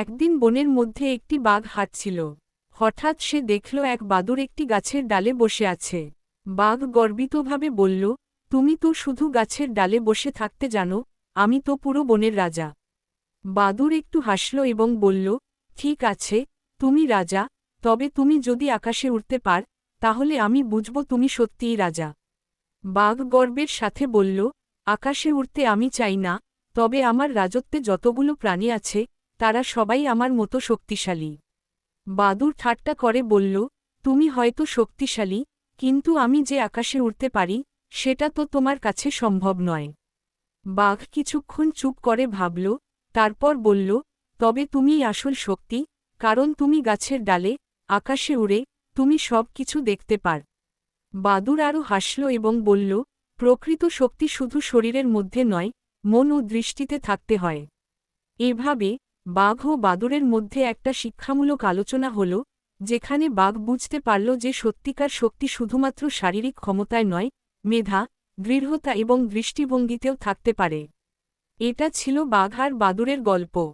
একদিন বনের মধ্যে একটি বাঘ হাঁটছিল। হঠাৎ সে দেখল এক বাদুর একটি গাছের ডালে বসে আছে। বাঘ গর্বিতভাবে বলল, তুমি তো শুধু গাছের ডালে বসে থাকতে জানো, আমি তো পুরো বনের রাজা। বাদুর একটু হাসল এবং বলল, ঠিক আছে, তুমি রাজা, তবে তুমি যদি আকাশে উঠতে পার, তাহলে আমি বুঝব তুমি সত্যিই রাজা। বাঘ গর্বের সাথে বলল, আকাশে উঠতে আমি চাই না, তবে আমার রাজত্বে যতগুলো প্রাণী আছে তারা সবাই আমার মতো শক্তিশালী। বাদুর ঠাট্টা করে বলল, তুমি হয়তো শক্তিশালী, কিন্তু আমি যে আকাশে উঠতে পারি, সেটা তো তোমার কাছে সম্ভব নয়। বাঘ কিছুক্ষণ চুপ করে ভাবল, তারপর বলল, তবে তুমিই আসল শক্তি, কারণ তুমি গাছের ডালে, আকাশে উড়ে, তুমি সব কিছু দেখতে পার। বাদুর আরও হাসল এবং বলল, প্রকৃত শক্তি শুধু শরীরের মধ্যে নয়, মন ও দৃষ্টিতে থাকতে হয়। এভাবে বাঘ ও বাদুরের মধ্যে একটা শিক্ষামূলক আলোচনা হল, যেখানে বাঘ বুঝতে পারল যে সত্যিকার শক্তি শুধুমাত্র শারীরিক ক্ষমতায় নয়, মেধা, দৃঢ়তা এবং দৃষ্টিভঙ্গিতেও থাকতে পারে। এটা ছিল বাঘ আর বাদুরের গল্প।